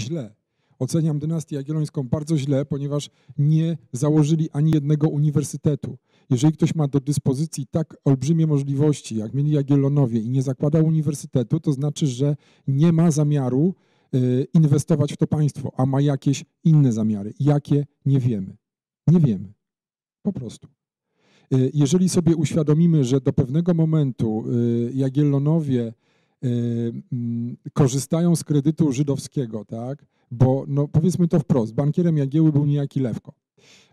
źle. Oceniam dynastię jagiellońską bardzo źle, ponieważ nie założyli ani jednego uniwersytetu. Jeżeli ktoś ma do dyspozycji tak olbrzymie możliwości, jak mieli Jagiellonowie i nie zakłada uniwersytetu, to znaczy, że nie ma zamiaru y, inwestować w to państwo, a ma jakieś inne zamiary. Jakie? Nie wiemy. Nie wiemy. Po prostu. Y, jeżeli sobie uświadomimy, że do pewnego momentu y, Jagiellonowie korzystają z kredytu żydowskiego, tak? bo no, powiedzmy to wprost, bankierem Jagieły był niejaki Lewko.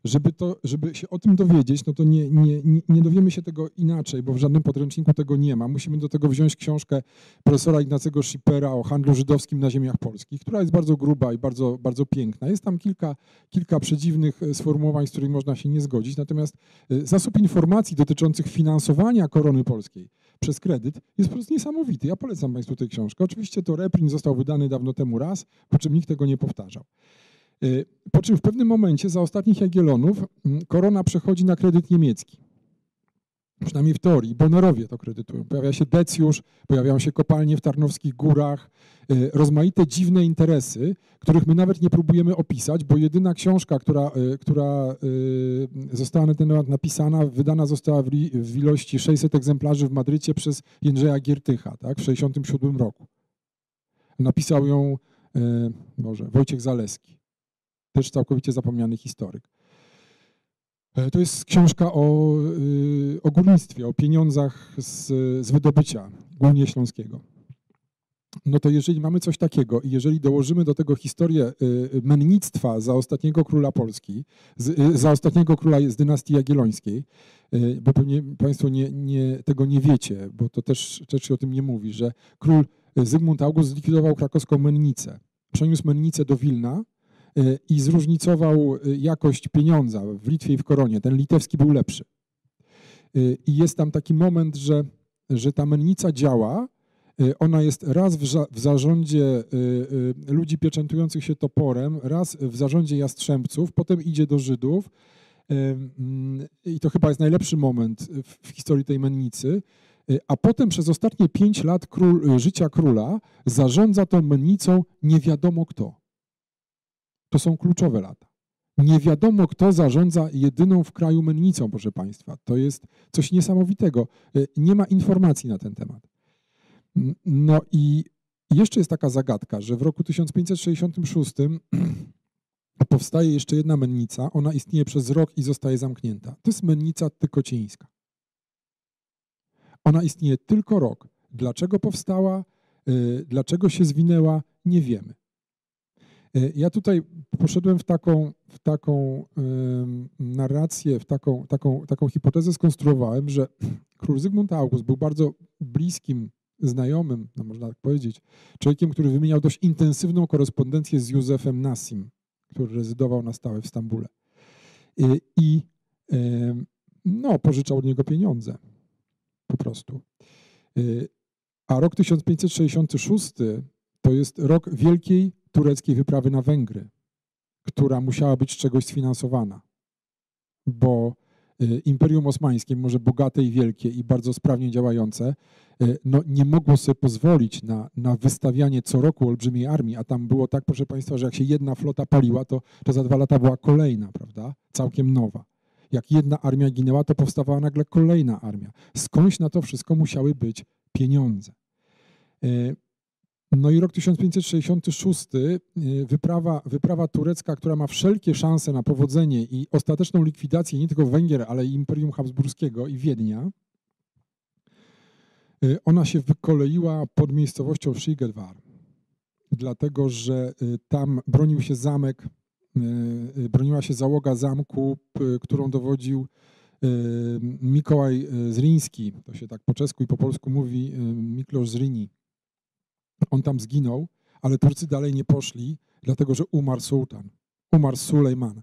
Żeby, to, żeby się o tym dowiedzieć, no to nie, nie, nie dowiemy się tego inaczej, bo w żadnym podręczniku tego nie ma. Musimy do tego wziąć książkę profesora Ignacego Schippera o handlu żydowskim na ziemiach polskich, która jest bardzo gruba i bardzo, bardzo piękna. Jest tam kilka, kilka przedziwnych e, sformułowań, z którymi można się nie zgodzić, natomiast e, zasób informacji dotyczących finansowania korony polskiej przez kredyt jest po prostu niesamowity. Ja polecam Państwu tę książkę. Oczywiście to reprint został wydany dawno temu raz, po czym nikt tego nie powtarzał. Y, po czym w pewnym momencie za ostatnich Jagiellonów mm, korona przechodzi na kredyt niemiecki. Przynajmniej w teorii. Bonerowie to kredytują. Pojawia się decjusz, pojawiają się kopalnie w Tarnowskich Górach, y, rozmaite dziwne interesy, których my nawet nie próbujemy opisać, bo jedyna książka, która, y, która została na ten temat napisana, wydana została w ilości 600 egzemplarzy w Madrycie przez Jędrzeja Giertycha tak, w 1967 roku. Napisał ją może Wojciech Zaleski też całkowicie zapomniany historyk. E, to jest książka o, y, o górnictwie, o pieniądzach z, z wydobycia, głównie śląskiego. No to jeżeli mamy coś takiego i jeżeli dołożymy do tego historię y, mennictwa za ostatniego króla Polski, y, za ostatniego króla z dynastii jagiellońskiej, bo pewnie Państwo nie, nie, tego nie wiecie, bo to też, też się o tym nie mówi, że król Zygmunt August zlikwidował krakowską mennicę. Przeniósł mennicę do Wilna, i zróżnicował e, jakość pieniądza w Litwie i w Koronie. Ten litewski był lepszy. E, I jest tam taki moment, że, że ta mennica działa, ona jest raz w, w, zarządzie ludzi pieczętujących się toporem, raz w zarządzie jastrzębców, potem idzie do Żydów. Mm, I to chyba jest najlepszy moment w, w historii tej mennicy. A potem przez ostatnie pięć lat król, życia króla zarządza tą mennicą nie wiadomo kto. To są kluczowe lata. Nie wiadomo, kto zarządza jedyną w kraju mennicą, proszę Państwa. To jest coś niesamowitego. E, nie ma informacji na ten temat. No i jeszcze jest taka zagadka, że w roku 1566 powstaje jeszcze jedna mennica. Ona istnieje przez rok i zostaje zamknięta. To jest mennica tykocińska. Ona istnieje tylko rok. Dlaczego powstała, e, dlaczego się zwinęła, nie wiemy. E, ja tutaj poszedłem w taką, w taką narrację, w taką, taką, taką hipotezę skonstruowałem, że król Zygmunt August był bardzo bliskim znajomym, no można tak powiedzieć, człowiekiem, który wymieniał dość intensywną korespondencję z Józefem Nassim, który rezydował na stałe w Stambule. E, I no, pożyczał od niego pieniądze. Po prostu. E, a rok 1566 to jest rok wielkiej tureckiej wyprawy na Węgry, która musiała być z czegoś sfinansowana, bo y, Imperium Osmańskie, może bogate i wielkie i bardzo sprawnie działające, y, no nie mogło sobie pozwolić na, na wystawianie co roku olbrzymiej armii, a tam było tak, proszę Państwa, że jak się jedna flota paliła, to, to za dwa lata była kolejna, prawda? Całkiem nowa. Jak jedna armia ginęła, to powstawała nagle kolejna armia. Skądś na to wszystko musiały być pieniądze. No i rok 1566, y, wyprawa, wyprawa turecka, która ma wszelkie szanse na powodzenie i ostateczną likwidację nie tylko Węgier, ale i Imperium Habsburskiego i Wiednia, y, ona się wykoleiła pod miejscowością Schiegerwar, dlatego że y, tam bronił się zamek, broniła się załoga zamku, którą dowodził Mikołaj Zriński, to się tak po czesku i po polsku mówi Miklosz Zrini. On tam zginął, ale Turcy dalej nie poszli, dlatego że umarł sułtan, umarł Sulejman.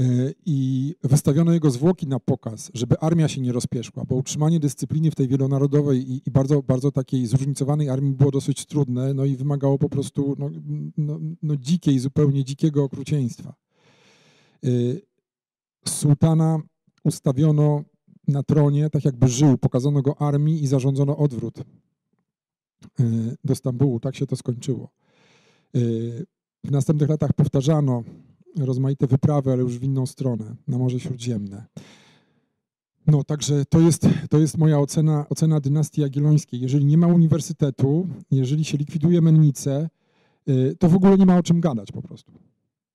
E, I wystawiono jego zwłoki na pokaz, żeby armia się nie rozpieszła, bo utrzymanie dyscypliny w tej wielonarodowej i, bardzo, bardzo takiej zróżnicowanej armii było dosyć trudne, no i wymagało po prostu no, no, no dzikiej, zupełnie dzikiego okrucieństwa. E, sułtana ustawiono na tronie, tak jakby żył, pokazano go armii i zarządzono odwrót. Y, do Stambułu. Tak się to skończyło. Y, w następnych latach powtarzano rozmaite wyprawy, ale już w inną stronę, na Morze Śródziemne. No, także to jest, to jest moja ocena, ocena dynastii jagiellońskiej. Jeżeli nie ma uniwersytetu, jeżeli się likwiduje mennicę, y, to w ogóle nie ma o czym gadać po prostu.